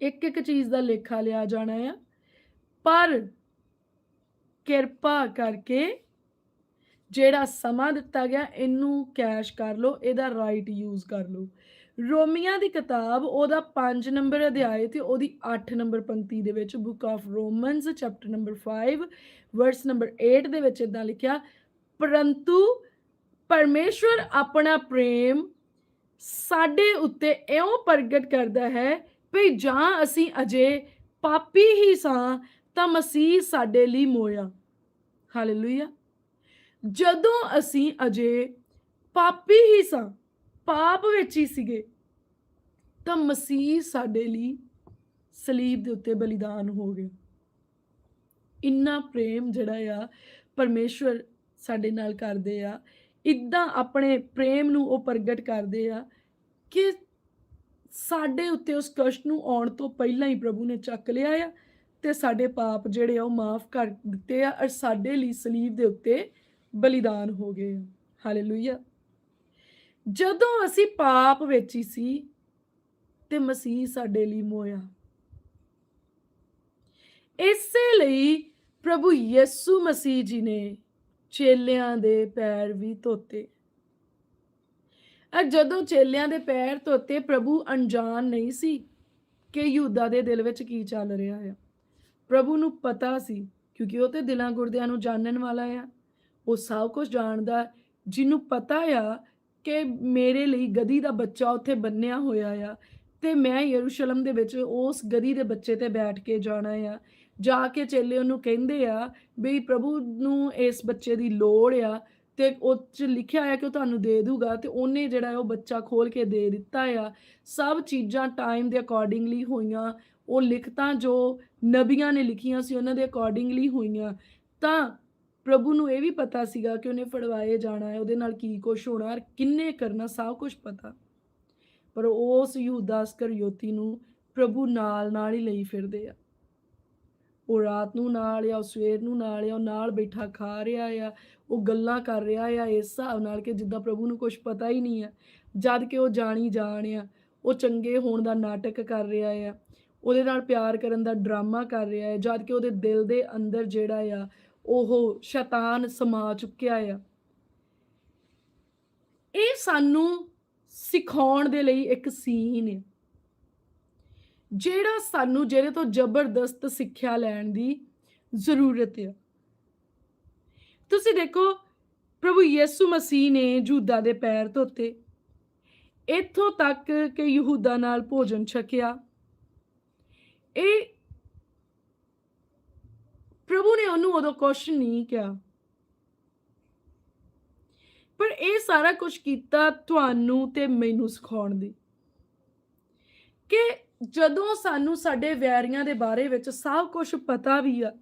ਇੱਕ ਇੱਕ ਚੀਜ਼ ਦਾ ਲੇਖਾ ਲਿਆ ਜਾਣਾ ਆ। ਪਰ ਕਿਰਪਾ ਕਰਕੇ ਜਿਹੜਾ ਸਮਾਂ ਦਿੱਤਾ ਗਿਆ, ਇਹਨੂੰ ਕੈਸ਼ ਕਰ ਲਓ, ਇਹਦਾ ਰਾਈਟ ਯੂਜ਼ ਕਰ ਲਓ। ਰੋਮੀਆਂ ਦੀ ਕਿਤਾਬ, ਉਹਦਾ 5 ਨੰਬਰ ਅਧਿਆਇ ਤੇ ਉਹਦੀ 8 ਨੰਬਰ ਪੰਕਤੀ ਦੇ ਵਿੱਚ book of Romans chapter number 5 verse number 8 ਦੇ ਵਿੱਚ ਇਦਾਂ ਲਿਖਿਆ, ਪਰੰਤੂ ਪਰਮੇਸ਼ਵਰ ਆਪਣਾ ਪ੍ਰੇਮ ਸਾਡੇ ਉੱਤੇ ਇਉਂ ਪ੍ਰਗਟ ਕਰਦਾ ਹੈ ਵੀ ਜਾਂ ਅਸੀਂ ਅਜੇ ਪਾਪੀ ਹੀ ਸਾਂ, ਤਾਂ ਮਸੀਹ ਸਾਡੇ ਲਈ ਮੋਇਆ। ਹਾਲੇਲੂਇਆ ਜਦੋਂ ਅਸੀਂ ਅਜੇ ਪਾਪੀ ਹੀ ਸਾਂ, ਪਾਪ ਵਿੱਚ ਹੀ ਸੀਗੇ, ਤਾਂ ਮਸੀਹ ਸਾਡੇ ਲਈ ਸਲੀਬ ਦੇ ਉੱਤੇ ਬਲੀਦਾਨ ਹੋ ਗਿਆ। ਇੰਨਾ ਪ੍ਰੇਮ ਜਿਹੜਾ ਆ, ਪਰਮੇਸ਼ਵਰ ਸਾਡੇ ਨਾਲ ਕਰਦੇ ਆ। ਇਦਾਂ ਆਪਣੇ ਪ੍ਰੇਮ ਨੂੰ ਉਹ ਪ੍ਰਗਟ ਕਰਦੇ ਆ ਕਿ ਸਾਡੇ ਉੱਤੇ ਉਸ ਕਸ਼ਟ ਨੂੰ ਆਉਣ ਤੋਂ ਪਹਿਲਾਂ ਹੀ ਪ੍ਰਭੂ ਨੇ ਚੱਕ ਲਿਆ ਆ ਤੇ ਸਾਡੇ ਪਾਪ ਜਿਹੜੇ ਆ ਉਹ ਮਾਫ ਕਰ ਦਿੱਤੇ ਆ ਔਰ ਸਾਡੇ ਲਈ ਸਲੀਬ ਦੇ ਉੱਤੇ ਬਲੀਦਾਨ ਹੋ ਗਏ ਆ। ਹਾਲੇਲੂਇਆ ਜਦੋਂ ਅਸੀਂ ਪਾਪ ਵਿੱਚ ਹੀ ਸੀ ਤੇ ਮਸੀਹ ਸਾਡੇ ਲਈ ਮੋਇਆ। ਇਸੇ ਲਈ ਪ੍ਰਭੂ ਯਿਸੂ ਮਸੀਹ ਜੀ ਨੇ ਚੇਲਿਆਂ ਦੇ ਪੈਰ ਵੀ ਧੋਤੇ। ਜਦੋਂ ਚੇਲਿਆਂ ਦੇ ਪੈਰ ਧੋਤੇ ਪ੍ਰਭੂ ਅਣਜਾਣ ਨਹੀਂ ਸੀ ਕਿ ਯਹੂਦਾ ਦੇ ਦਿਲ ਵਿੱਚ ਕੀ ਚੱਲ ਰਿਹਾ ਆ, ਪ੍ਰਭੂ ਨੂੰ ਪਤਾ ਸੀ ਕਿਉਂਕਿ ਉਹ ਤੇ ਦਿਲਾਂ ਗੁਰਦਿਆਂ ਨੂੰ ਜਾਣਨ ਵਾਲਾ ਆ। ਉਹ ਸਭ ਕੁਝ ਜਾਣਦਾ, ਜਿਹਨੂੰ ਪਤਾ ਆ ਕਿ ਮੇਰੇ ਲਈ ਗਦੀ ਦਾ ਬੱਚਾ ਉੱਥੇ ਬੰਨਿਆ ਹੋਇਆ ਆ ਤੇ ਮੈਂ ਯਰੂਸ਼ਲਮ ਦੇ ਵਿੱਚ ਉਸ ਗਦੀ ਦੇ ਬੱਚੇ ਤੇ ਬੈਠ ਕੇ ਜਾਣਾ ਆ। ਜਾ ਕੇ ਚੇਲੇ ਉਹਨੂੰ ਕਹਿੰਦੇ ਆ ਵੀ ਪ੍ਰਭੂ ਨੂੰ ਇਸ ਬੱਚੇ ਦੀ ਲੋੜ ਆ ਤੇ ਉਹ ਚ ਲਿਖਿਆ ਆ ਕਿ ਉਹ ਤੁਹਾਨੂੰ ਦੇ ਦੂਗਾ ਤੇ ਉਹਨੇ ਜਿਹੜਾ ਉਹ ਬੱਚਾ ਖੋਲ ਕੇ ਦੇ ਦਿੱਤਾ ਆ। ਸਭ ਚੀਜ਼ਾਂ ਟਾਈਮ ਦੇ ਅਕੋਰਡਿੰਗਲੀ ਹੋਈਆਂ। ਉਹ ਲਿਖਤਾਂ ਜੋ ਨਬੀਆਂ ਨੇ ਲਿਖੀਆਂ ਸੀ, ਉਹਨਾਂ ਦੇ ਅਕੋਰਡਿੰਗਲੀ ਹੋਈਆਂ। ਤਾਂ ਪ੍ਰਭੂ ਨੂੰ ਇਹ ਵੀ ਪਤਾ ਸੀਗਾ ਕਿ ਉਹਨੇ ਫੜਵਾਏ ਜਾਣਾ ਹੈ, ਉਹਦੇ ਨਾਲ ਕੀ ਕੁਝ ਹੋਣਾ ਔਰ ਕਿੰਨੇ ਕਰਨਾ, ਸਭ ਕੁਝ ਪਤਾ। ਪਰ ਉਸ ਯਹੂਦਾ ਯੋਤੀ ਨੂੰ ਪ੍ਰਭੂ ਨਾਲ ਨਾਲ ਹੀ ਲਈ ਫਿਰਦੇ ਆ। ਉਹ ਰਾਤ ਨੂੰ ਨਾਲ ਆ, ਉਹ ਸਵੇਰ ਨੂੰ ਨਾਲ ਆ, ਉਹ ਨਾਲ ਬੈਠਾ ਖਾ ਰਿਹਾ ਆ, ਉਹ ਗੱਲਾਂ ਕਰ ਰਿਹਾ ਆ, ਇਸ ਹਿਸਾਬ ਨਾਲ ਕਿ ਜਿੱਦਾਂ ਪ੍ਰਭੂ ਨੂੰ ਕੁਝ ਪਤਾ ਹੀ ਨਹੀਂ ਆ। ਜਦ ਕਿ ਉਹ ਜਾਣੀ ਜਾਣ ਆ, ਉਹ ਚੰਗੇ ਹੋਣ ਦਾ ਨਾਟਕ ਕਰ ਰਿਹਾ ਆ, ਉਹਦੇ ਨਾਲ ਪਿਆਰ ਕਰਨ ਦਾ ਡਰਾਮਾ ਕਰ ਰਿਹਾ ਹੈ ਜਦ ਕਿ ਉਹਦੇ ਦਿਲ ਦੇ ਅੰਦਰ ਜਿਹੜਾ ਆ, ਉਹ ਸ਼ੈਤਾਨ ਸਮਾ ਚੁੱਕਿਆ ਆ। ਇਹ ਸਾਨੂੰ ਸਿਖਾਉਣ ਦੇ ਲਈ ਇੱਕ ਸੀਨ ਹੈ ਜਿਹੜਾ ਸਾਨੂੰ, ਜਿਹੜੇ ਤੋਂ ਜ਼ਬਰਦਸਤ ਸਿੱਖਿਆ ਲੈਣ ਦੀ ਜ਼ਰੂਰਤ ਹੈ ਤੁਸੀਂ ਦੇਖੋ, ਪ੍ਰਭੂ ਯਿਸੂ ਮਸੀਹ ਨੇ ਜੂਦਾ ਦੇ ਪੈਰ ਧੋਤੇ। ਇੱਥੋਂ ਤੱਕ ਕਿ ਯਹੂਦਾ ਨਾਲ ਭੋਜਨ ਛਕਿਆ। ਇਹ ਪ੍ਰਭੂ ਨੇ ਉਹਨੂੰ ਉਦੋਂ ਕੁਛ ਨਹੀਂ ਕਿਹਾ। ਪਰ ਇਹ ਸਾਰਾ ਕੁਝ ਕੀਤਾ ਤੁਹਾਨੂੰ ਤੇ ਮੈਨੂੰ ਸਿਖਾਉਣ ਦੀ। ਕਿ ਜਦੋਂ ਸਾਨੂੰ ਸਾਡੇ ਵੈਰੀਆਂ ਦੇ ਬਾਰੇ ਵਿੱਚ ਸਭ ਕੁਝ ਪਤਾ ਵੀ ਆ,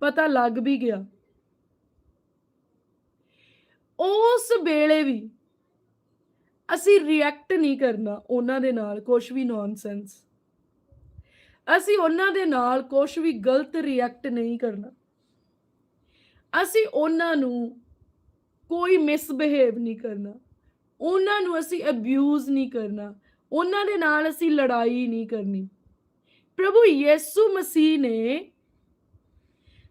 ਪਤਾ ਲੱਗ ਵੀ ਗਿਆ। ਉਸ ਵੇਲੇ ਵੀ ਅਸੀਂ ਰਿਐਕਟ ਨਹੀਂ ਕਰਨਾ ਉਹਨਾਂ ਦੇ ਨਾਲ ਕੁਝ ਵੀ ਨੌਨਸੈਂਸ ਅਸੀਂ ਉਹਨਾਂ ਦੇ ਨਾਲ ਕੁਝ ਵੀ ਗਲਤ ਰਿਐਕਟ ਨਹੀਂ ਕਰਨਾ। ਅਸੀਂ ਉਹਨਾਂ ਨੂੰ ਕੋਈ ਮਿਸਬਿਹੇਵ ਨਹੀਂ ਕਰਨਾ। ਉਹਨਾਂ ਨੂੰ ਅਸੀਂ ਅਬਿਊਜ਼ ਨਹੀਂ ਕਰਨਾ। ਉਹਨਾਂ ਦੇ ਨਾਲ ਅਸੀਂ ਲੜਾਈ ਨਹੀਂ ਕਰਨੀ। ਪ੍ਰਭੂ ਯਿਸੂ ਮਸੀਹ ਨੇ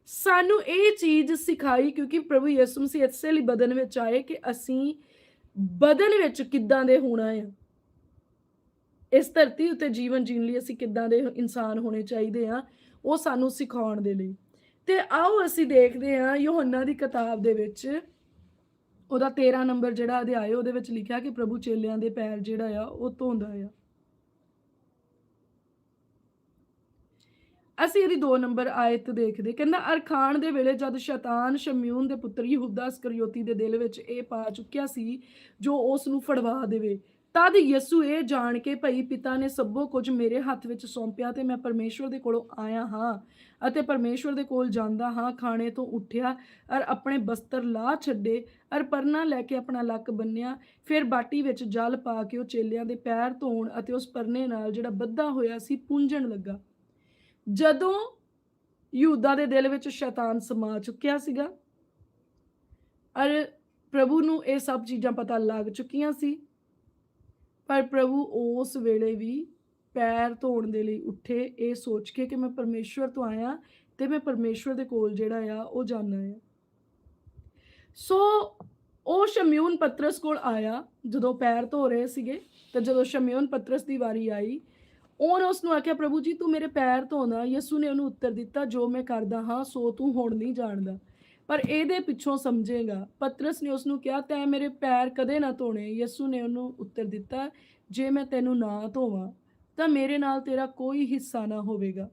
ਸਾਨੂੰ ਇਹ ਚੀਜ਼ ਸਿਖਾਈ ਕਿਉਂਕਿ ਪ੍ਰਭੂ ਯਿਸੂ ਮਸੀਹ ਇਸੇ ਲਈ ਬਦਨ ਵਿੱਚ ਆਏ ਕਿ ਅਸੀਂ ਬਦਨ ਵਿੱਚ ਕਿੱਦਾਂ ਦੇ ਹੋਣਾ ਹੈ ਇਸ ਧਰਤੀ ਉੱਤੇ ਜੀਵਨ ਜੀਣ ਲਈ ਅਸੀਂ ਕਿੱਦਾਂ ਦੇ ਇਨਸਾਨ ਹੋਣੇ ਚਾਹੀਦੇ ਆ, ਉਹ ਸਾਨੂੰ ਸਿਖਾਉਣ ਦੇ ਲਈ। ਤੇ ਆਓ ਅਸੀਂ ਦੇਖਦੇ ਹਾਂ ਯੋਹੰਨਾ ਦੀ ਕਿਤਾਬ ਦੇ ਵਿੱਚ ਉਹਦਾ 13 ਨੰਬਰ ਜਿਹੜਾ ਅਧਿਆਇ, ਉਹਦੇ ਵਿੱਚ ਲਿਖਿਆ ਕਿ ਪ੍ਰਭੂ ਚੇਲਿਆਂ ਦੇ ਪੈਰ ਜਿਹੜਾ ਆ, ਉਹ ਧੋਂਦਾ ਆ। ਅਸੀਂ ਇਹਦੀ 2 ਨੰਬਰ ਆਇਤ ਦੇਖਦੇ। ਕਹਿੰਦਾ ਅਰਖਾਨ ਦੇ ਵੇਲੇ ਜਦ ਸ਼ੈਤਾਨ ਸ਼ਮਯੂਨ ਦੇ ਪੁੱਤਰ ਯਹੂਦਾ ਇਸਕਰਿਓਤੀ ਦੇ ਦਿਲ ਵਿੱਚ ਇਹ ਪਾ ਚੁੱਕਿਆ ਸੀ, ਜੋ ਉਸ ਨੂੰ ਫੜਵਾ ਦੇਵੇ। ਤਦ ਯਿਸੂ ਇਹ ਜਾਣ ਕੇ ਭਈ ਪਿਤਾ ਨੇ ਸਭੋ ਕੁਝ ਮੇਰੇ ਹੱਥ ਵਿੱਚ ਸੌਂਪਿਆ ਤੇ ਮੈਂ ਪਰਮੇਸ਼ਵਰ ਦੇ ਕੋਲੋਂ ਆਇਆ ਹਾਂ ਅਤੇ ਪਰਮੇਸ਼ਵਰ ਦੇ ਕੋਲ ਜਾਂਦਾ ਹਾਂ, ਖਾਣੇ ਤੋਂ ਉੱਠਿਆ ਔਰ ਆਪਣੇ ਬਸਤਰ ਲਾ ਛੱਡੇ ਔਰ ਪਰਨਾ ਲੈ ਕੇ ਆਪਣਾ ਲੱਕ ਬੰਨਿਆ, ਫਿਰ ਬਾਟੀ ਵਿੱਚ ਜਲ ਪਾ ਕੇ ਉਹ ਚੇਲਿਆਂ ਦੇ ਪੈਰ ਧੋਣ ਅਤੇ ਉਸ ਪਰਨੇ ਨਾਲ ਜਿਹੜਾ ਬੱਧਾ ਹੋਇਆ ਸੀ ਪੂੰਝਣ ਲੱਗਾ। ਜਦੋਂ ਯਹੂਦਾ ਦੇ ਦਿਲ ਵਿੱਚ ਸ਼ੈਤਾਨ ਸਮਾ ਚੁੱਕਿਆ ਸੀਗਾ ਔਰ ਪ੍ਰਭੂ ਨੂੰ ਇਹ ਸਭ ਚੀਜ਼ਾਂ ਪਤਾ ਲੱਗ ਚੁੱਕੀਆਂ ਸੀ ਪਰ ਪ੍ਰਭੂ ਉਸ ਵੇਲੇ ਵੀ ਪੈਰ ਧੋਣ ਦੇ ਲਈ ਉੱਠੇ। ਇਹ ਸੋਚ ਕੇ ਕਿ ਮੈਂ ਪਰਮੇਸ਼ਵਰ ਤੋਂ ਆਇਆ ਤੇ ਮੈਂ ਪਰਮੇਸ਼ਵਰ ਦੇ ਕੋਲ ਜਿਹੜਾ ਆ, ਉਹ ਜਾਣਾ ਆ। ਸੋ ਉਹ ਸ਼ਮਿਊਨ ਪਤਰਸ ਕੋਲ ਆਇਆ, ਜਦੋਂ ਪੈਰ ਧੋ ਰਹੇ ਸੀਗੇ ਤਾਂ ਜਦੋਂ ਸ਼ਮਿਊਨ ਪਤਰਸ ਦੀ ਵਾਰੀ ਆਈ ਉਹਨੇ ਉਸ ਨੂੰ ਆਖਿਆ, ਪ੍ਰਭੂ ਜੀ, ਤੂੰ ਮੇਰੇ ਪੈਰ ਧੋਣਾ। ਯਿਸੂ ਨੇ ਉਹਨੂੰ ਉੱਤਰ ਦਿੱਤਾ, ਜੋ ਮੈਂ ਕਰਦਾ ਹਾਂ, ਸੋ ਤੂੰ ਹੁਣ ਨਹੀਂ ਜਾਣਦਾ। ਪਰ ਇਹਦੇ ਪਿੱਛੋਂ ਸਮਝੇਗਾ। ਪਤਰਸ ਨੇ ਉਸ ਨੂੰ ਕਿਹਾ, ਤੈ ਮੇਰੇ ਪੈਰ ਕਦੇ ਨਾ ਧੋਣੇ। ਯਿਸੂ ਨੇ ਉਹਨੂੰ ਉੱਤਰ ਦਿੱਤਾ, ਜੇ ਮੈਂ ਤੈਨੂੰ ਨਾ ਧੋਵਾਂ, ਤਾਂ ਮੇਰੇ ਨਾਲ ਤੇਰਾ ਕੋਈ ਹਿੱਸਾ ਨਾ ਹੋਵੇਗਾ।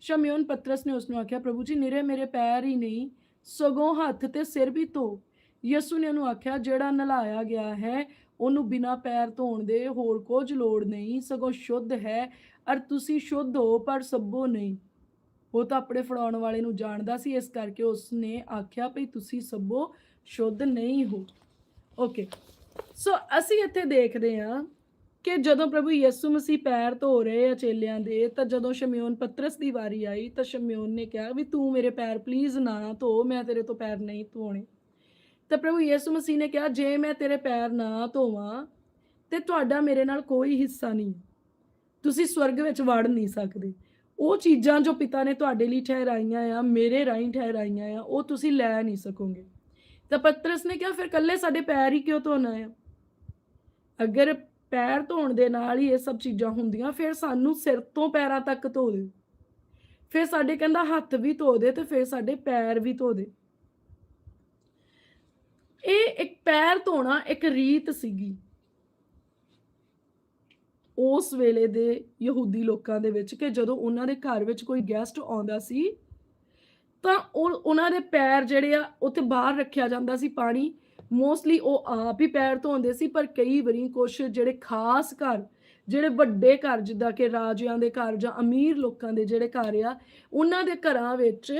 ਸ਼ਮਿਉਨ ਪਤਰਸ ਨੇ ਉਸ ਨੂੰ ਆਖਿਆ, ਪ੍ਰਭੂ ਜੀ, ਨਿਰੇ ਮੇਰੇ ਪੈਰ ਹੀ ਨਹੀਂ, ਸਗੋਂ ਹੱਥ ਤੇ ਸਿਰ ਵੀ ਧੋ। ਯਿਸੂ ਨੇ ਉਹਨੂੰ ਆਖਿਆ, ਜਿਹੜਾ ਨਲਾਇਆ ਗਿਆ ਹੈ, ਉਹਨੂੰ ਬਿਨਾ ਪੈਰ ਧੋਣ ਦੇ ਹੋਰ ਕੁਝ ਲੋੜ ਨਹੀਂ, ਸਗੋਂ ਸ਼ੁੱਧ ਹੈ। ਅਰ ਤੁਸੀਂ ਸ਼ੁੱਧ ਹੋ, ਪਰ ਸਭੋ ਨਹੀਂ। ਉਹ ਤਾਂ ਆਪਣੇ ਫੜਾਉਣ ਵਾਲੇ ਨੂੰ ਜਾਣਦਾ ਸੀ, ਇਸ ਕਰਕੇ ਉਸ ਨੇ ਆਖਿਆ, ਭਈ ਤੁਸੀਂ ਸਭੋ ਸ਼ੁੱਧ ਨਹੀਂ ਹੋ। ਓਕੇ ਸੋ ਅਸੀਂ ਇੱਥੇ ਦੇਖਦੇ ਹਾਂ ਕਿ ਜਦੋਂ ਪ੍ਰਭੂ ਯਿਸੂ ਮਸੀਹ ਪੈਰ ਧੋ ਰਹੇ ਆ ਚੇਲਿਆਂ ਦੇ, ਤਾਂ ਜਦੋਂ ਸ਼ਮਿਓਨ ਪਤਰਸ ਦੀ ਵਾਰੀ ਆਈ, ਤਾਂ ਸ਼ਮਿਓਨ ਨੇ ਕਿਹਾ ਵੀ ਤੂੰ ਮੇਰੇ ਪੈਰ ਪਲੀਜ਼ ਨਾ ਧੋ, ਮੈਂ ਤੇਰੇ ਤੋਂ ਪੈਰ ਨਹੀਂ ਧੋਣੇ। ਤਾਂ ਪ੍ਰਭੂ ਯਿਸੂ ਮਸੀਹ ਨੇ ਕਿਹਾ, ਜੇ ਮੈਂ ਤੇਰੇ ਪੈਰ ਨਾ ਧੋਵਾਂ, ਤੇ ਤੁਹਾਡਾ ਮੇਰੇ ਨਾਲ ਕੋਈ ਹਿੱਸਾ ਨਹੀਂ। ਤੁਸੀਂ ਸਵਰਗ ਵਿੱਚ ਵੜ ਨਹੀਂ ਸਕਦੇ। ਉਹ ਚੀਜ਼ਾਂ ਜੋ ਪਿਤਾ ਨੇ ਤੁਹਾਡੇ ਲਈ ਠਹਿਰਾਈਆਂ ਆ, ਮੇਰੇ ਰਾਹੀਂ ਠਹਿਰਾਈਆਂ ਆ, ਉਹ ਤੁਸੀਂ ਲੈ ਨਹੀਂ ਸਕੋਗੇ। ਤਾਂ ਪਤਰਸ ਨੇ ਕਿਹਾ, ਫਿਰ ਕੱਲੇ ਸਾਡੇ ਪੈਰ ਹੀ ਕਿਉਂ ਧੋਣਾ ਆ? ਅਗਰ ਪੈਰ ਧੋਣ ਦੇ ਨਾਲ ਹੀ ਇਹ ਸਭ ਚੀਜ਼ਾਂ ਹੁੰਦੀਆਂ, ਫਿਰ ਸਾਨੂੰ ਸਿਰ ਤੋਂ ਪੈਰਾਂ ਤੱਕ ਧੋ ਦੇ ਫਿਰ ਸਾਡੇ ਕਹਿੰਦਾ ਹੱਥ ਵੀ ਧੋ ਦੇ ਤੇ ਫਿਰ ਸਾਡੇ ਪੈਰ ਵੀ ਧੋ ਦੇ। ਇਹ ਇੱਕ ਪੈਰ ਧੋਣਾ ਇੱਕ ਰੀਤ ਸੀਗੀ। ਉਸ ਵੇਲੇ ਦੇ ਯਹੂਦੀ ਲੋਕਾਂ ਦੇ ਵਿੱਚ ਕਿ ਜਦੋਂ ਉਹਨਾਂ ਦੇ ਘਰ ਵਿੱਚ ਕੋਈ ਗੈਸਟ ਆਉਂਦਾ ਸੀ, ਤਾਂ ਉਹ ਉਹਨਾਂ ਦੇ ਪੈਰ ਜਿਹੜੇ ਆ, ਉੱਥੇ ਬਾਹਰ ਰੱਖਿਆ ਜਾਂਦਾ ਸੀ ਪਾਣੀ। ਮੋਸਟਲੀ ਉਹ ਆਪ ਹੀ ਪੈਰ ਧੋਂਦੇ ਸੀ, ਪਰ ਕਈ ਵਾਰੀ ਕੁਝ ਜਿਹੜੇ ਖਾਸ ਘਰ, ਜਿਹੜੇ ਵੱਡੇ ਘਰ, ਜਿੱਦਾਂ ਕਿ ਰਾਜਿਆਂ ਦੇ ਘਰ ਜਾਂ ਅਮੀਰ ਲੋਕਾਂ ਦੇ ਜਿਹੜੇ ਘਰ ਆ, ਉਹਨਾਂ ਦੇ ਘਰਾਂ ਵਿੱਚ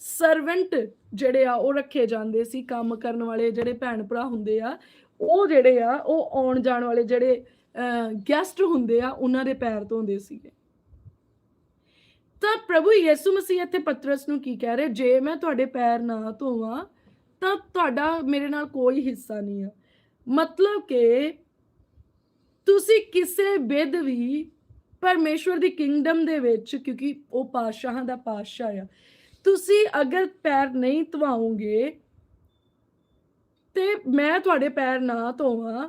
ਸਰਵੈਂਟ ਜਿਹੜੇ ਆ, ਉਹ ਰੱਖੇ ਜਾਂਦੇ ਸੀ। ਕੰਮ ਕਰਨ ਵਾਲੇ ਜਿਹੜੇ ਭੈਣ ਭਰਾ ਹੁੰਦੇ ਆ, ਉਹ ਜਿਹੜੇ ਆ, ਉਹ ਆਉਣ ਜਾਣ ਵਾਲੇ ਜਿਹੜੇ ਗੈਸਟ ਹੁੰਦੇ ਆ, ਉਹਨਾਂ ਦੇ ਪੈਰ ਧੋਂਦੇ ਸੀਗੇ। ਤਾਂ ਪ੍ਰਭੂ ਯਿਸੂ ਮਸੀਹ ਇੱਥੇ ਪਤਰਸ ਨੂੰ ਕੀ ਕਹਿ ਰਹੇ? ਜੇ ਮੈਂ ਤੁਹਾਡੇ ਪੈਰ ਨਾ ਧੋਵਾਂ, ਤਾਂ ਤੁਹਾਡਾ ਮੇਰੇ ਨਾਲ ਕੋਈ ਹਿੱਸਾ ਨਹੀਂ ਆ। ਮਤਲਬ ਕਿ ਤੁਸੀਂ ਕਿਸੇ ਵਿਦ ਵੀ ਪਰਮੇਸ਼ਵਰ ਦੀ ਕਿੰਗਡਮ ਦੇ ਵਿੱਚ, ਕਿਉਂਕਿ ਉਹ ਪਾਤਸ਼ਾਹਾਂ ਦਾ ਪਾਤਸ਼ਾਹ ਆ, ਤੁਸੀਂ ਅਗਰ ਪੈਰ ਨਹੀਂ ਧਵਾਓਗੇ, ਤੇ ਮੈਂ ਤੁਹਾਡੇ ਪੈਰ ਨਾ ਧੋਵਾਂ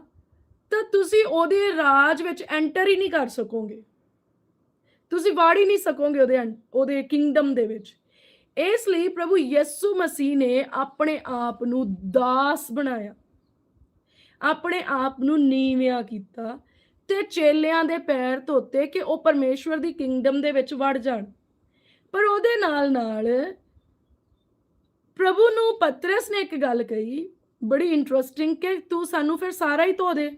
ਤਾਂ ਤੁਸੀਂ ਉਹਦੇ ਰਾਜ ਵਿੱਚ ਐਂਟਰ ਹੀ ਨਹੀਂ ਕਰ ਸਕੋਗੇ। ਤੁਸੀਂ ਵੜ ਹੀ ਨਹੀਂ ਸਕੋਗੇ ਉਹਦੇ ਅੰ- ਉਹਦੇ ਕਿੰਗਡਮ ਦੇ ਵਿੱਚ। ਇਸ ਲਈ ਪ੍ਰਭੂ ਯਿਸੂ ਮਸੀਹ ਨੇ ਆਪਣੇ ਆਪ ਨੂੰ ਦਾਸ ਬਣਾਇਆ। ਆਪਣੇ ਆਪ ਨੂੰ ਨੀਵਿਆਂ ਕੀਤਾ ਤੇ ਚੇਲਿਆਂ ਦੇ ਪੈਰ ਧੋਤੇ ਕਿ ਉਹ ਪਰਮੇਸ਼ਵਰ ਦੀ ਕਿੰਗਡਮ ਦੇ ਵਿੱਚ ਵੜ ਜਾਣ। ਪਰ ਉਹਦੇ ਨਾਲ ਨਾਲ ਪ੍ਰਭੂ ਨੂੰ ਪਤਰਸ ਨੇ ਇੱਕ ਗੱਲ ਕਹੀ, ਬੜੀ ਇੰਟਰਸਟਿੰਗ ਕਿ ਤੂੰ ਸਾਨੂੰ ਫਿਰ ਸਾਰਾ ਹੀ ਧੋ ਦੇ।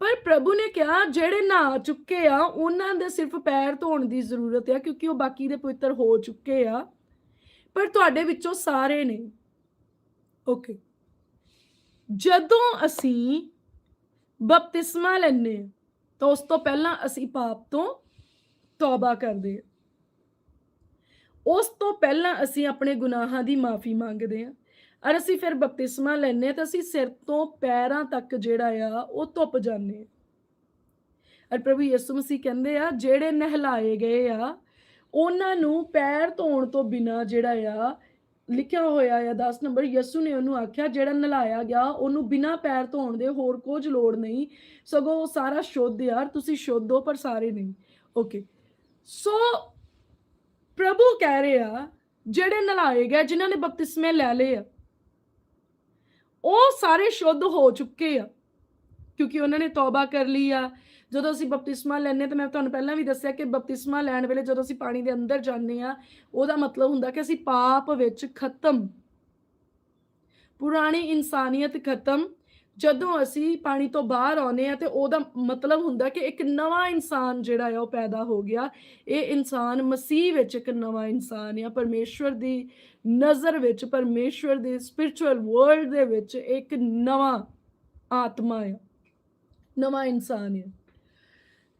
ਪਰ ਪ੍ਰਭੂ ਨੇ ਕਿਹਾ, ਜਿਹੜੇ ਨਹਾ ਚੁੱਕੇ ਆ, ਉਹਨਾਂ ਦੇ ਸਿਰਫ ਪੈਰ ਧੋਣ ਦੀ ਜ਼ਰੂਰਤ ਆ, ਕਿਉਂਕਿ ਉਹ ਬਾਕੀ ਦੇ ਪਵਿੱਤਰ ਹੋ ਚੁੱਕੇ ਆ। ਪਰ ਤੁਹਾਡੇ ਵਿੱਚੋਂ ਸਾਰੇ ਨੇ। ਓਕੇ ਜਦੋਂ ਅਸੀਂ ਬਪਤਿਸਮਾ ਲੈਂਦੇ ਹਾਂ ਤਾਂ ਉਸ ਤੋਂ ਪਹਿਲਾਂ ਅਸੀਂ ਪਾਪ ਤੋਂ ਤੌਬਾ ਕਰਦੇ ਹਾਂ ਉਸ ਤੋਂ ਪਹਿਲਾਂ ਅਸੀਂ ਆਪਣੇ ਗੁਨਾਹਾਂ ਦੀ ਮਾਫੀ ਮੰਗਦੇ ਹਾਂ ਅਰ ਅਸੀਂ ਫਿਰ ਬਪਤਿਸਮਾ ਲੈਂਦੇ ਹਾਂ ਤਾਂ ਅਸੀਂ ਸਿਰ ਤੋਂ ਪੈਰਾਂ ਤੱਕ ਜਿਹੜਾ ਆ, ਉਹ ਧੁੱਪ ਜਾਂਦੇ ਹਾਂ। ਅਰ ਪ੍ਰਭੂ ਯਿਸੂ ਮਸੀਹ ਕਹਿੰਦੇ ਆ, ਜਿਹੜੇ ਨਹਿਲਾਏ ਗਏ ਆ, ਉਹਨਾਂ ਨੂੰ ਪੈਰ ਧੋਣ ਤੋਂ ਬਿਨਾ ਜਿਹੜਾ ਆ, ਲਿਖਿਆ ਹੋਇਆ ਆ 10 ਨੰਬਰ, ਯਿਸੂ ਨੇ ਉਹਨੂੰ ਆਖਿਆ, ਜਿਹੜਾ ਨਲਾਇਆ ਗਿਆ, ਉਹਨੂੰ ਬਿਨਾ ਪੈਰ ਧੋਣ ਦੇ ਹੋਰ ਕੁਝ ਲੋੜ ਨਹੀਂ, ਸਗੋਂ ਉਹ ਸਾਰਾ ਸ਼ੁੱਧ ਯਾਰ ਤੁਸੀਂ ਸ਼ੁੱਧ ਹੋ ਪਰ ਸਾਰੇ ਨਹੀਂ। ਓਕੇ ਸੋ ਪ੍ਰਭੂ ਕਹਿ ਰਹੇ ਆ ਜਿਹੜੇ ਨਲਾਏ ਗਏ, ਜਿਨ੍ਹਾਂ ਨੇ ਬਪਤਿਸਮੇ ਲੈ ਲਏ ਆ ਉਹ ਸਾਰੇ ਸ਼ੁੱਧ ਹੋ ਚੁੱਕੇ ਆ। ਕਿਉਂਕਿ ਉਹਨਾਂ ਨੇ ਤੌਬਾ ਕਰ ਲਈ ਆ। ਜਦੋਂ ਅਸੀਂ ਬਪਤਿਸਮਾ ਲੈਣੇ ਤਾਂ ਮੈਂ ਤੁਹਾਨੂੰ ਪਹਿਲਾਂ ਵੀ ਦੱਸਿਆ ਕਿ ਬਪਤਿਸਮਾ ਲੈਣ ਵੇਲੇ ਜਦੋਂ ਅਸੀਂ ਪਾਣੀ ਦੇ ਅੰਦਰ ਜਾਂਦੇ ਆ ਉਹਦਾ ਮਤਲਬ ਹੁੰਦਾ ਕਿ ਅਸੀਂ ਪਾਪ ਵਿੱਚ ਖਤਮ। ਪੁਰਾਣੀ ਇਨਸਾਨੀਅਤ ਖਤਮ ਜਦੋਂ ਅਸੀਂ ਪਾਣੀ ਤੋਂ ਬਾਹਰ ਆਉਨੇ ਆ ਤੇ ਉਹਦਾ ਮਤਲਬ ਹੁੰਦਾ ਕਿ ਇੱਕ ਨਵਾਂ ਇਨਸਾਨ ਜਿਹੜਾ ਆ ਉਹ ਪੈਦਾ ਹੋ ਗਿਆ। ਇਹ ਇਨਸਾਨ ਮਸੀਹ ਵਿੱਚ ਇੱਕ ਨਵਾਂ ਇਨਸਾਨ ਆ, ਪਰਮੇਸ਼ਵਰ ਦੀ ਨਜ਼ਰ ਵਿੱਚ, ਪਰਮੇਸ਼ਵਰ ਦੇ ਸਪਿਰਚੁਅਲ ਵਰਲਡ ਦੇ ਵਿੱਚ ਇੱਕ ਨਵਾਂ ਆਤਮਾ ਆ, ਨਵਾਂ ਇਨਸਾਨ ਆ।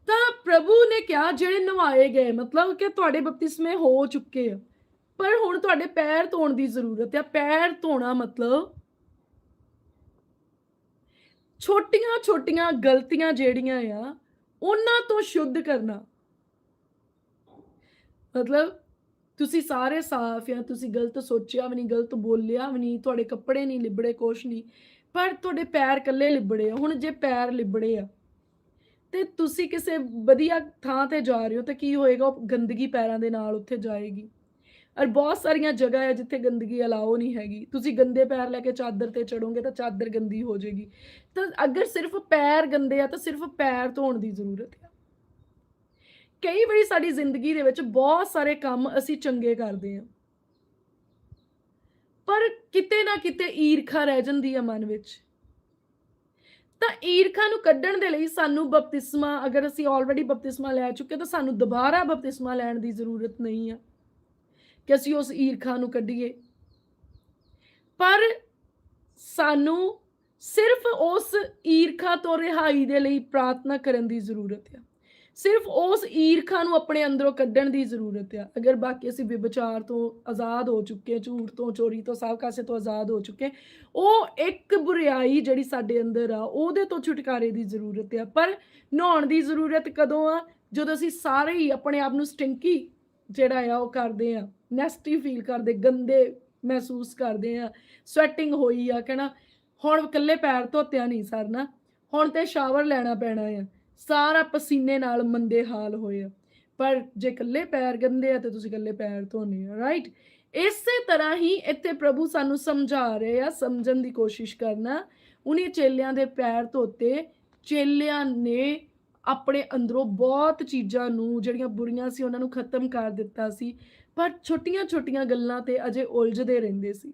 ਤਾਂ ਪ੍ਰਭੂ ਨੇ ਕਿਹਾ ਜਿਹੜੇ ਨਵਾਏ ਗਏ, ਮਤਲਬ ਕਿ ਤੁਹਾਡੇ ਬਪਤਿਸਮੇ ਹੋ ਚੁੱਕੇ ਆ, ਪਰ ਹੁਣ ਤੁਹਾਡੇ ਪੈਰ ਧੋਣ ਦੀ ਜ਼ਰੂਰਤ ਆ। ਪੈਰ ਧੋਣਾ ਮਤਲਬ ਛੋਟੀਆਂ ਛੋਟੀਆਂ ਗਲਤੀਆਂ ਜਿਹੜੀਆਂ ਆ, ਉਹਨਾਂ ਤੋਂ ਸ਼ੁੱਧ ਕਰਨਾ। ਮਤਲਬ ਤੁਸੀਂ ਸਾਰੇ ਸਾਫ਼ ਆ, ਤੁਸੀਂ ਗਲਤ ਸੋਚਿਆ ਵੀ ਨਹੀਂ, ਗਲਤ ਬੋਲਿਆ ਵੀ ਨਹੀਂ, ਤੁਹਾਡੇ ਕੱਪੜੇ ਨਹੀਂ ਲਿਬੜੇ, ਕੁਛ ਨਹੀਂ, ਪਰ ਤੁਹਾਡੇ ਪੈਰ ਕੱਲੇ ਲਿਬੜੇ ਆ। ਹੁਣ ਜੇ ਪੈਰ ਲਿਬੜੇ ਆ, ਤੇ ਤੁਸੀਂ ਕਿਸੇ ਵਧੀਆ ਥਾਂ ਤੇ ਜਾ ਰਹੇ ਹੋ, ਤਾਂ ਕੀ ਹੋਏਗਾ? ਉਹ ਗੰਦਗੀ ਪੈਰਾਂ ਦੇ ਨਾਲ ਉੱਥੇ ਜਾਏਗੀ। ਔਰ ਬਹੁਤ ਸਾਰੀਆਂ ਜਗ੍ਹਾ ਹੈ ਜਿੱਥੇ ਗੰਦਗੀ ਅਲਾਓ ਨਹੀਂ ਹੈਗੀ। ਤੁਸੀਂ ਗੰਦੇ ਪੈਰ ਲੈ ਕੇ ਚਾਦਰ ਤੇ ਚੜੋਗੇ ਤਾਂ ਚਾਦਰ ਗੰਦੀ ਹੋ ਜਾਏਗੀ। ਤਾਂ ਅਗਰ ਸਿਰਫ ਪੈਰ ਗੰਦੇ ਆ ਤਾਂ ਸਿਰਫ ਪੈਰ ਧੋਣ ਦੀ ਜ਼ਰੂਰਤ ਹੈ ਕਈ ਵਾਰੀ ਸਾਡੀ ਜ਼ਿੰਦਗੀ ਦੇ ਵਿੱਚ ਬਹੁਤ ਸਾਰੇ ਕੰਮ ਅਸੀਂ ਚੰਗੇ ਕਰਦੇ ਹਾਂ ਪਰ ਕਿਤੇ ਨਾ ਕਿਤੇ ਈਰਖਾ ਰਹਿ ਜਾਂਦੀ ਹੈ ਮਨ ਵਿੱਚ। ਤਾਂ ਈਰਖਾ ਨੂੰ ਕੱਢਣ ਦੇ ਲਈ ਸਾਨੂੰ ਬਪਤਿਸਮਾ, ਅਗਰ ਅਸੀਂ ਆਲਰੇਡੀ ਬਪਤਿਸਮਾ ਲੈ ਚੁੱਕੇ ਤਾਂ ਸਾਨੂੰ ਦੁਬਾਰਾ ਬਪਤਿਸਮਾ ਲੈਣ ਦੀ ਜ਼ਰੂਰਤ ਨਹੀਂ ਹੈ ਕਿ ਅਸੀਂ ਉਸ ਈਰਖਾ ਨੂੰ ਕੱਢੀਏ। ਪਰ ਸਾਨੂੰ ਸਿਰਫ ਉਸ ਈਰਖਾ ਤੋਂ ਰਿਹਾਈ ਦੇ ਲਈ ਪ੍ਰਾਰਥਨਾ ਕਰਨ ਦੀ ਜ਼ਰੂਰਤ ਹੈ ਸਿਰਫ ਉਸ ਈਰਖਾ ਨੂੰ ਆਪਣੇ ਅੰਦਰੋਂ ਕੱਢਣ ਦੀ ਜ਼ਰੂਰਤ ਹੈ ਅਗਰ ਬਾਕੀ ਅਸੀਂ ਵਿਭਚਾਰ ਤੋਂ ਆਜ਼ਾਦ ਹੋ ਚੁੱਕੇ ਝੂਠ ਤੋਂ, ਚੋਰੀ ਤੋਂ ਸਭ ਕਾਸੇ ਤੋਂ ਆਜ਼ਾਦ ਹੋ ਚੁੱਕੇ ਉਹ ਇੱਕ ਬੁਰੀਾਈ ਜਿਹੜੀ ਸਾਡੇ ਅੰਦਰ ਆ, ਉਹਦੇ ਤੋਂ ਛੁਟਕਾਰੇ ਦੀ ਜ਼ਰੂਰਤ ਆ। ਪਰ ਨਹਾਉਣ ਦੀ ਜ਼ਰੂਰਤ ਕਦੋਂ ਆ? ਜਦੋਂ ਅਸੀਂ ਸਾਰੇ ਹੀ ਆਪਣੇ ਆਪ ਨੂੰ ਸਟਿੰਕੀ ਜਿਹੜਾ ਆ, ਉਹ ਕਰਦੇ ਆ। ਨੈਸਟੀ ਫੀਲ ਕਰਦੇ, ਗੰਦੇ ਮਹਿਸੂਸ ਕਰਦੇ ਆ ਸਵੈਟਿੰਗ ਹੋਈ ਆ, ਕਹਿਣਾ, ਹੁਣ ਇਕੱਲੇ ਪੈਰ ਧੋਤਿਆ ਨਹੀਂ ਸਰਨਾ, ਹੁਣ ਤੇ ਸ਼ਾਵਰ ਲੈਣਾ ਪੈਣਾ ਆ, ਸਾਰਾ ਪਸੀਨੇ ਨਾਲ ਮੰਦੇ ਹਾਲ ਹੋਏ ਆ, ਪਰ ਜੇ ਇਕੱਲੇ ਪੈਰ ਗੰਦੇ ਆ ਤੇ ਤੁਸੀਂ ਇਕੱਲੇ ਪੈਰ ਧੋਨੇ ਆ ਰਾਈਟ ਇਸੇ ਤਰ੍ਹਾਂ ਹੀ ਇੱਥੇ ਪ੍ਰਭੂ ਸਾਨੂੰ ਸਮਝਾ ਰਹੇ ਆ, ਸਮਝਣ ਦੀ ਕੋਸ਼ਿਸ਼ ਕਰਨਾ ਉਹਨੇ ਚੇਲਿਆਂ ਦੇ ਪੈਰ ਧੋਤੇ, ਚੇਲਿਆਂ ਨੇ ਆਪਣੇ ਅੰਦਰੋਂ ਬਹੁਤ ਚੀਜ਼ਾਂ ਨੂੰ, ਜਿਹੜੀਆਂ ਬੁਰੀਆਂ ਸੀ, ਉਹਨਾਂ ਨੂੰ ਖਤਮ ਕਰ ਦਿੱਤਾ ਸੀ ਪਰ ਛੋਟੀਆਂ-ਛੋਟੀਆਂ ਗੱਲਾਂ ਤੇ ਅਜੇ ਉਲਝਦੇ ਰਹਿੰਦੇ ਸੀ।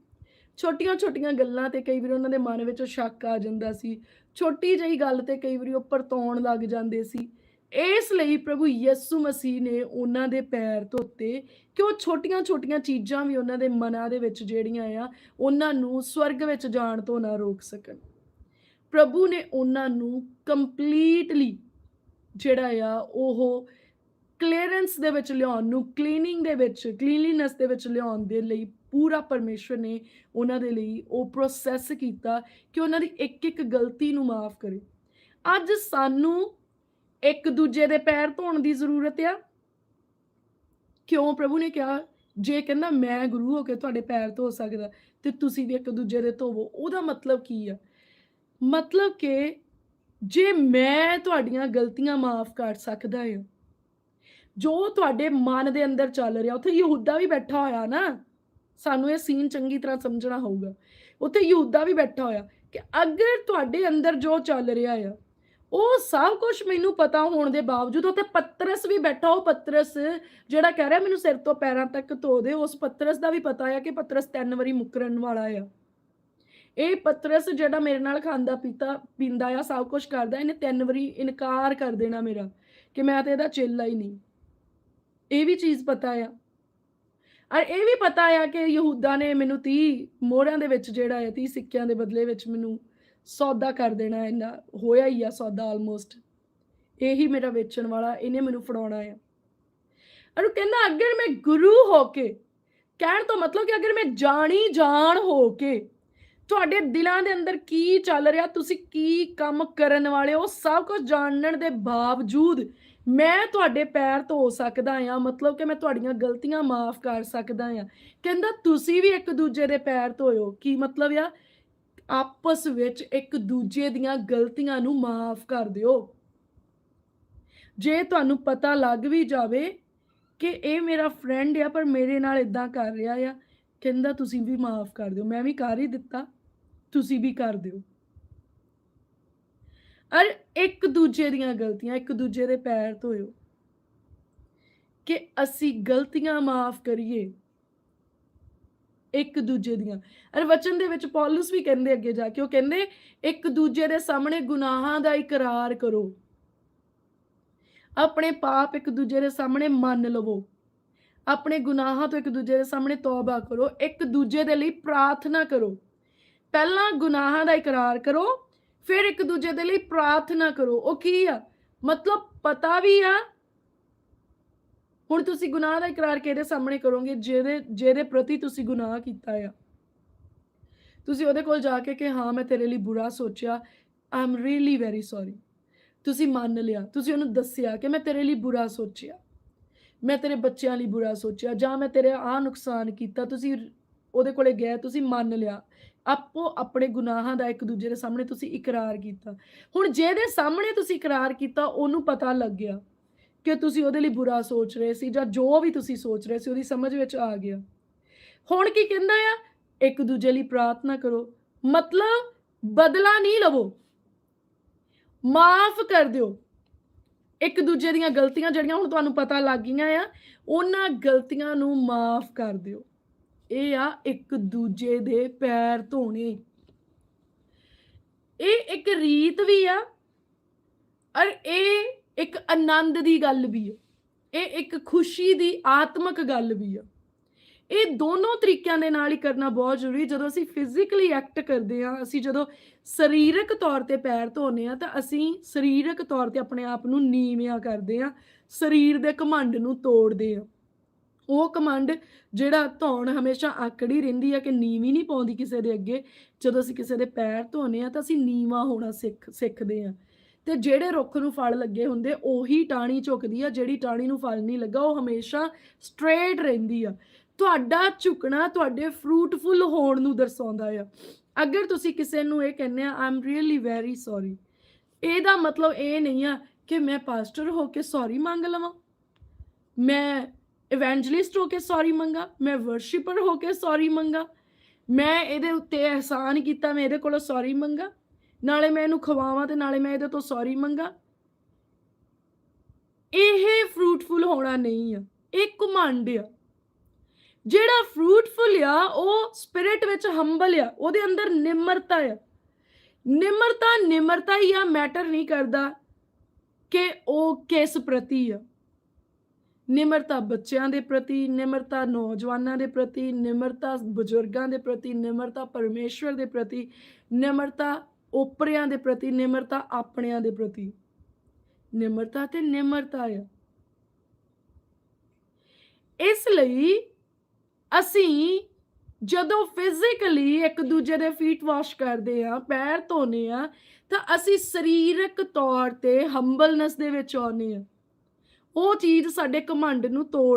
ਛੋਟੀਆਂ-ਛੋਟੀਆਂ ਗੱਲਾਂ ਤੇ ਕਈ ਵਾਰ ਉਹਨਾਂ ਦੇ ਮਨ ਵਿੱਚ ਸ਼ੱਕ ਆ ਜਾਂਦਾ ਸੀ। ਛੋਟੀ ਜਿਹੀ ਗੱਲ ਤੇ ਕਈ ਵਾਰੀ ਉਹ ਪਰਤਾਉਣ ਲੱਗ ਜਾਂਦੇ ਸੀ। ਇਸ ਲਈ ਪ੍ਰਭੂ ਯਿਸੂ ਮਸੀਹ ਨੇ ਉਹਨਾਂ ਦੇ ਪੈਰ ਧੋਤੇ ਕਿ ਉਹ ਛੋਟੀਆਂ-ਛੋਟੀਆਂ ਚੀਜ਼ਾਂ ਵੀ ਉਹਨਾਂ ਦੇ ਮਨਾਂ ਦੇ ਵਿੱਚ ਜਿਹੜੀਆਂ ਆ, ਉਹਨਾਂ ਨੂੰ ਸਵਰਗ ਵਿੱਚ ਜਾਣ ਤੋਂ ਨਾ ਰੋਕ ਸਕਣ। ਪ੍ਰਭੂ ਨੇ ਉਹਨਾਂ ਨੂੰ ਕੰਪਲੀਟਲੀ ਜਿਹੜਾ ਆ, ਉਹ ਕਲੀਅਰੈਂਸ ਦੇ ਵਿੱਚ ਲਿਆਉਣ ਨੂੰ ਕਲੀਨਿੰਗ ਦੇ ਵਿੱਚ ਕਲੀਨਲੀਨੈਸ ਦੇ ਵਿੱਚ ਲਿਆਉਣ ਦੇ ਲਈ ਪੂਰਾ ਪਰਮੇਸ਼ਵਰ ਨੇ ਉਹਨਾਂ ਦੇ ਲਈ ਉਹ ਪ੍ਰੋਸੈਸ ਕੀਤਾ ਕਿ ਉਹਨਾਂ ਦੀ ਇੱਕ ਇੱਕ ਗਲਤੀ ਨੂੰ ਮਾਫ ਕਰੇ। ਅੱਜ ਸਾਨੂੰ ਇੱਕ ਦੂਜੇ ਦੇ ਪੈਰ ਧੋਣ ਦੀ ਜ਼ਰੂਰਤ ਆ। ਕਿਉਂ? ਪ੍ਰਭੂ ਨੇ ਕਿਹਾ, ਜੇ ਕਹਿੰਦਾ ਮੈਂ ਗੁਰੂ ਹੋ ਕੇ ਤੁਹਾਡੇ ਪੈਰ ਧੋ ਸਕਦਾ, ਤੇ ਤੁਸੀਂ ਵੀ ਇੱਕ ਦੂਜੇ ਦੇ ਧੋਵੋ। ਉਹਦਾ ਮਤਲਬ ਕੀ ਆ? ਮਤਲਬ ਕਿ ਜੇ ਮੈਂ ਤੁਹਾਡੀਆਂ ਗਲਤੀਆਂ ਮਾਫ ਕਰ ਸਕਦਾ ਹਾਂ ਜੋ ਤੁਹਾਡੇ ਮਨ ਦੇ ਅੰਦਰ ਚੱਲ ਰਿਹਾ, ਉੱਥੇ ਯਹੂਦਾ ਵੀ ਬੈਠਾ ਹੋਇਆ ਨਾ, ਸਾਨੂੰ ਇਹ ਸੀਨ ਚੰਗੀ ਤਰ੍ਹਾਂ ਸਮਝਣਾ ਹੋਊਗਾ। ਉੱਥੇ ਯਹੂਦਾ ਵੀ ਬੈਠਾ ਹੋਇਆ ਕਿ ਅਗਰ ਤੁਹਾਡੇ ਅੰਦਰ ਜੋ ਚੱਲ ਰਿਹਾ ਆ, ਉਹ ਸਭ ਕੁਝ ਮੈਨੂੰ ਪਤਾ ਹੋਣ ਦੇ ਬਾਵਜੂਦ ਉੱਥੇ ਪਤਰਸ ਵੀ ਬੈਠਾ, ਉਹ ਪਤਰਸ ਜਿਹੜਾ ਕਹਿ ਰਿਹਾ ਮੈਨੂੰ ਸਿਰ ਤੋਂ ਪੈਰਾਂ ਤੱਕ ਧੋ ਦੇ, ਉਸ ਪਤਰਸ ਦਾ ਵੀ ਪਤਾ ਆ ਕਿ ਪਤਰਸ ਤਿੰਨ ਵਾਰੀ ਮੁਕਰਨ ਵਾਲਾ ਆ। ਇਹ ਪਤਰਸ ਜਿਹੜਾ ਮੇਰੇ ਨਾਲ ਖਾਂਦਾ ਪੀਤਾ, ਪੀਂਦਾ ਆ, ਸਭ ਕੁਝ ਕਰਦਾ, ਇਹਨੇ ਤਿੰਨ ਵਾਰੀ ਇਨਕਾਰ ਕਰ ਦੇਣਾ ਮੇਰਾ, ਕਿ ਮੈਂ ਤੇ ਇਹਦਾ ਚੇਲਾ ਹੀ ਨਹੀਂ। ਇਹ ਵੀ ਚੀਜ਼ ਪਤਾ ਆ। ਔਰ ਇਹ ਵੀ ਪਤਾ ਆ ਕਿ ਯਹੂਦਾ ਨੇ ਮੈਨੂੰ 30 ਮੋਹਰਾਂ ਦੇ ਵਿੱਚ ਜਿਹੜਾ ਹੈ 30 ਸਿੱਕਿਆਂ ਦੇ ਬਦਲੇ ਵਿੱਚ ਮੈਨੂੰ ਸੌਦਾ ਕਰ ਦੇਣਾ, ਇੰਨਾ ਹੋਇਆ ਹੀ ਆ ਸੌਦਾ ਆਲਮੋਸਟ ਇਹੀ ਮੇਰਾ ਵੇਚਣ ਵਾਲਾ, ਇਹਨੇ ਮੈਨੂੰ ਫੜਾਉਣਾ ਆ। ਔਰ ਉਹ ਕਹਿੰਦਾ, ਅਗਰ ਮੈਂ ਗੁਰੂ ਹੋ ਕੇ, ਕਹਿਣ ਤੋਂ ਮਤਲਬ ਕਿ ਅਗਰ ਮੈਂ ਜਾਣੀ ਜਾਣ ਹੋ ਕੇ ਤੁਹਾਡੇ ਦਿਲਾਂ ਦੇ ਅੰਦਰ ਕੀ ਚੱਲ ਰਿਹਾ? ਤੁਸੀਂ ਕੀ ਕੰਮ ਕਰਨ ਵਾਲੇ ਹੋ? ਸਭ ਕੁਝ ਜਾਣਨ ਦੇ ਬਾਵਜੂਦ ਮੈਂ ਤੁਹਾਡੇ ਪੈਰ ਧੋ ਸਕਦਾ ਆ ਮਤਲਬ ਕਿ ਮੈਂ ਤੁਹਾਡੀਆਂ ਗਲਤੀਆਂ ਮਾਫ ਕਰ ਸਕਦਾ ਆ ਕਹਿੰਦਾ, ਤੁਸੀਂ ਵੀ ਇੱਕ ਦੂਜੇ ਦੇ ਪੈਰ ਧੋਇਓ। ਕੀ ਮਤਲਬ ਆ? ਆਪਸ ਵਿੱਚ ਇੱਕ ਦੂਜੇ ਦੀਆਂ ਗਲਤੀਆਂ ਨੂੰ ਮਾਫ ਕਰ ਦਿਓ। ਜੇ ਤੁਹਾਨੂੰ ਪਤਾ ਲੱਗ ਵੀ ਜਾਵੇ ਕਿ ਇਹ ਮੇਰਾ ਫਰੈਂਡ ਆ, ਪਰ ਮੇਰੇ ਨਾਲ ਇਦਾਂ ਕਰ ਰਿਹਾ ਆ, ਕਹਿੰਦਾ, ਤੁਸੀਂ ਵੀ ਮਾਫ ਕਰ ਦਿਓ। ਮੈਂ ਵੀ ਕਰ ਹੀ ਦਿੱਤਾ। ਤੁਸੀਂ ਵੀ ਕਰ ਦਿਓ। ਅਰ ਇੱਕ ਦੂਜੇ ਦੀਆਂ ਗਲਤੀਆਂ, ਇੱਕ ਦੂਜੇ ਦੇ ਪੈਰ ਧੋਇਓ। ਕਿ ਅਸੀਂ ਗਲਤੀਆਂ ਮਾਫ ਕਰੀਏ, ਇੱਕ ਦੂਜੇ ਦੀਆਂ। ਅਰ ਵਚਨ ਦੇ ਵਿੱਚ ਪੌਲਸ ਵੀ ਕਹਿੰਦੇ ਅੱਗੇ ਜਾ ਕੇ, ਉਹ ਕਹਿੰਦੇ, ਇੱਕ ਦੂਜੇ ਦੇ ਸਾਹਮਣੇ ਗੁਨਾਹਾਂ ਦਾ ਇਕਰਾਰ ਕਰੋ। ਆਪਣੇ ਪਾਪ ਇੱਕ ਦੂਜੇ ਦੇ ਸਾਹਮਣੇ ਮੰਨ ਲਵੋ। ਆਪਣੇ ਗੁਨਾਹਾਂ ਤੋਂ ਇੱਕ ਦੂਜੇ ਦੇ ਸਾਹਮਣੇ ਤੌਬਾ ਕਰੋ। ਇੱਕ ਦੂਜੇ ਦੇ ਲਈ ਪ੍ਰਾਰਥਨਾ ਕਰੋ। ਪਹਿਲਾਂ ਗੁਨਾਹਾਂ ਦਾ ਇਕਰਾਰ ਕਰੋ, ਫਿਰ ਇੱਕ ਦੂਜੇ ਦੇ ਲਈ ਪ੍ਰਾਰਥਨਾ ਕਰੋ। ਉਹ ਕੀ ਆ? ਮਤਲਬ ਪਤਾ ਵੀ ਆ। ਹੁਣ ਤੁਸੀਂ ਗੁਨਾਹ ਦਾ ਇਕਰਾਰ ਕਿਹਦੇ ਸਾਹਮਣੇ ਕਰੋਗੇ? ਜਿਹਦੇ ਜਿਹਦੇ ਪ੍ਰਤੀ ਤੁਸੀਂ ਗੁਨਾਹ ਕੀਤਾ ਆ। ਤੁਸੀਂ ਉਹਦੇ ਕੋਲ ਜਾ ਕੇ ਕਿ ਹਾਂ, ਮੈਂ ਤੇਰੇ ਲਈ ਬੁਰਾ ਸੋਚਿਆ। I am really very sorry ਤੁਸੀਂ ਮੰਨ ਲਿਆ। ਤੁਸੀਂ ਉਹਨੂੰ ਦੱਸਿਆ ਕਿ ਮੈਂ ਤੇਰੇ ਲਈ ਬੁਰਾ ਸੋਚਿਆ। ਮੈਂ ਤੇਰੇ ਬੱਚਿਆਂ ਲਈ ਬੁਰਾ ਸੋਚਿਆ। ਜਾਂ ਮੈਂ ਤੇਰੇ ਆ ਨੁਕਸਾਨ ਕੀਤਾ। ਤੁਸੀਂ ਉਹਦੇ ਕੋਲੇ ਗਏ, ਤੁਸੀਂ ਮੰਨ ਲਿਆ। ਆਪੋ ਆਪਣੇ ਗੁਨਾਹਾਂ ਦਾ ਇੱਕ ਦੂਜੇ ਦੇ ਸਾਹਮਣੇ ਤੁਸੀਂ ਇਕਰਾਰ ਕੀਤਾ। ਹੁਣ ਜਿਹਦੇ ਸਾਹਮਣੇ ਤੁਸੀਂ ਇਕਰਾਰ ਕੀਤਾ, ਉਹਨੂੰ ਪਤਾ ਲੱਗ ਗਿਆ ਕਿ ਤੁਸੀਂ ਉਹਦੇ ਲਈ ਬੁਰਾ ਸੋਚ ਰਹੇ ਸੀ ਜਾਂ ਜੋ ਵੀ ਤੁਸੀਂ ਸੋਚ ਰਹੇ ਸੀ, ਉਹਦੀ ਸਮਝ ਵਿੱਚ ਆ ਗਿਆ। ਹੁਣ ਕੀ ਕਹਿੰਦਾ ਆ? ਇੱਕ ਦੂਜੇ ਲਈ ਪ੍ਰਾਰਥਨਾ ਕਰੋ। ਮਤਲਬ ਬਦਲਾ ਨਹੀਂ ਲਵੋ। ਮਾਫ ਕਰ ਦਿਓ। ਇੱਕ ਦੂਜੇ ਦੀਆਂ ਗਲਤੀਆਂ ਜਿਹੜੀਆਂ ਹੁਣ ਤੁਹਾਨੂੰ ਪਤਾ ਲੱਗ ਗਈਆਂ ਆ, ਉਹਨਾਂ ਗਲਤੀਆਂ ਨੂੰ ਮਾਫ ਕਰ ਦਿਓ। ਇਹ ਆ ਇੱਕ ਦੂਜੇ ਦੇ ਪੈਰ ਧੋਣੇ। ਇਹ ਇੱਕ ਰੀਤ ਵੀ ਆ ਔਰ ਇਹ ਇੱਕ ਆਨੰਦ ਦੀ ਗੱਲ ਵੀ ਆ। ਇਹ ਇੱਕ ਖੁਸ਼ੀ ਦੀ ਆਤਮਿਕ ਗੱਲ ਵੀ ਆ। ਇਹ ਦੋਨੋਂ ਤਰੀਕਿਆਂ ਦੇ ਨਾਲ ਹੀ ਕਰਨਾ ਬਹੁਤ ਜ਼ਰੂਰੀ ਜਦੋਂ ਅਸੀਂ ਫਿਜ਼ੀਕਲੀ ਐਕਟ ਕਰਦੇ ਆ ਅਸੀਂ ਜਦੋਂ ਸਰੀਰਕ ਤੌਰ ਤੇ ਪੈਰ ਧੋਨੇ ਆ ਤਾਂ ਅਸੀਂ ਸਰੀਰਕ ਤੌਰ ਤੇ ਆਪਣੇ ਆਪ ਨੂੰ ਨੀਵਿਆਂ ਕਰਦੇ ਆ ਸਰੀਰ ਦੇ ਘਮੰਡ ਨੂੰ ਤੋੜਦੇ ਆ ਉਹ ਕਮੰਡ ਜਿਹੜਾ ਧੌਣ ਹਮੇਸ਼ਾ ਆਕੜੀ ਰਹਿੰਦੀ ਆ ਕਿ ਨੀਵੀਂ ਨਹੀਂ ਪਾਉਂਦੀ ਕਿਸੇ ਦੇ ਅੱਗੇ। ਜਦੋਂ ਅਸੀਂ ਕਿਸੇ ਦੇ ਪੈਰ ਧੋਨੇ ਆ ਤਾਂ ਅਸੀਂ ਨੀਵਾ ਹੋਣਾ ਸਿੱਖ, ਸਿੱਖਦੇ ਆ। ਤੇ ਜਿਹੜੇ ਰੁੱਖ ਨੂੰ ਫਲ ਲੱਗੇ ਹੁੰਦੇ, ਉਹੀ ਟਾਣੀ ਝੁਕਦੀ ਆ, ਜਿਹੜੀ ਟਾਣੀ ਨੂੰ ਫਲ ਨਹੀਂ ਲੱਗਾ, ਉਹ ਹਮੇਸ਼ਾ ਸਟ੍ਰੇਟ ਰਹਿੰਦੀ ਆ। ਤੁਹਾਡਾ ਝੁਕਣਾ ਤੁਹਾਡੇ ਫਰੂਟਫੁਲ ਹੋਣ ਨੂੰ ਦਰਸਾਉਂਦਾ ਆ। ਅਗਰ ਤੁਸੀਂ ਕਿਸੇ ਨੂੰ ਇਹ ਕਹਿੰਦੇ ਆ ਆਮ ਰੀਅਲੀ ਵੈਰੀ ਸੌਰੀ ਇਹਦਾ ਮਤਲਬ ਇਹ ਨਹੀਂ ਆ ਕਿ ਮੈਂ ਪਾਸਟਰ ਹੋ ਕੇ ਸੌਰੀ ਮੰਗ ਲਵਾਂ। ਮੈਂ ਇਵੈਂਜਲਿਸਟ ਹੋ ਕੇ ਸੌਰੀ ਮੰਗਾ, ਮੈਂ ਵਰਸ਼ਿਪਰ ਹੋ ਕੇ ਸੌਰੀ ਮੰਗਾ, ਮੈਂ ਇਹਦੇ ਉੱਤੇ ਅਹਿਸਾਨ ਕੀਤਾ, ਮੈਂ ਇਹਦੇ ਕੋਲੋਂ ਸੌਰੀ ਮੰਗਾ, ਨਾਲੇ ਮੈਂ ਇਹਨੂੰ ਖਵਾਵਾਂ ਤੇ ਨਾਲੇ ਮੈਂ ਇਹਦੇ ਤੋਂ ਸੌਰੀ ਮੰਗਾ। ਇਹ ਫਰੂਟਫੁਲ ਹੋਣਾ ਨਹੀਂ ਆ, ਇਹ ਘਮੰਡ ਆ। ਜਿਹੜਾ ਫਰੂਟਫੁਲ ਆ, ਉਹ ਸਪਿਰਿਟ ਵਿੱਚ ਹੰਬਲ ਆ, ਉਹਦੇ ਅੰਦਰ ਨਿਮਰਤਾ ਆ। ਨਿਮਰਤਾ ਨਿਮਰਤਾ ਹੀ ਆ ਮੈਟਰ ਨਹੀਂ ਕਰਦਾ ਕਿ ਉਹ ਕਿਸ ਪ੍ਰਤੀ ਆ। ਨਿਮਰਤਾ ਬੱਚਿਆਂ ਦੇ ਪ੍ਰਤੀ, ਨਿਮਰਤਾ ਨੌਜਵਾਨਾਂ ਦੇ ਪ੍ਰਤੀ, ਨਿਮਰਤਾ ਬਜ਼ੁਰਗਾਂ ਦੇ ਪ੍ਰਤੀ, ਨਿਮਰਤਾ ਪਰਮੇਸ਼ਵਰ ਦੇ ਪ੍ਰਤੀ, ਨਿਮਰਤਾ ਓਪਰਿਆਂ ਦੇ ਪ੍ਰਤੀ, ਨਿਮਰਤਾ ਆਪਣਿਆਂ ਦੇ ਪ੍ਰਤੀ। ਨਿਮਰਤਾ ਤੇ ਨਿਮਰਤਾ ਆ। ਇਸ ਲਈ ਅਸੀਂ ਜਦੋਂ ਫਿਜ਼ੀਕਲੀ ਇੱਕ ਦੂਜੇ ਦੇ ਫੀਟ ਵਾਸ਼ ਕਰਦੇ ਆ ਪੈਰ ਧੋਨੇ ਆ ਤਾਂ ਅਸੀਂ ਸਰੀਰਕ ਤੌਰ ਤੇ ਹੰਬਲਨੈਸ ਦੇ ਵਿੱਚ ਆਉਨੇ ਆ ਉਹ ਚੀਜ਼ ਸਾਡੇ ਘਮੰਡ ਨੂੰ ਤੋੜ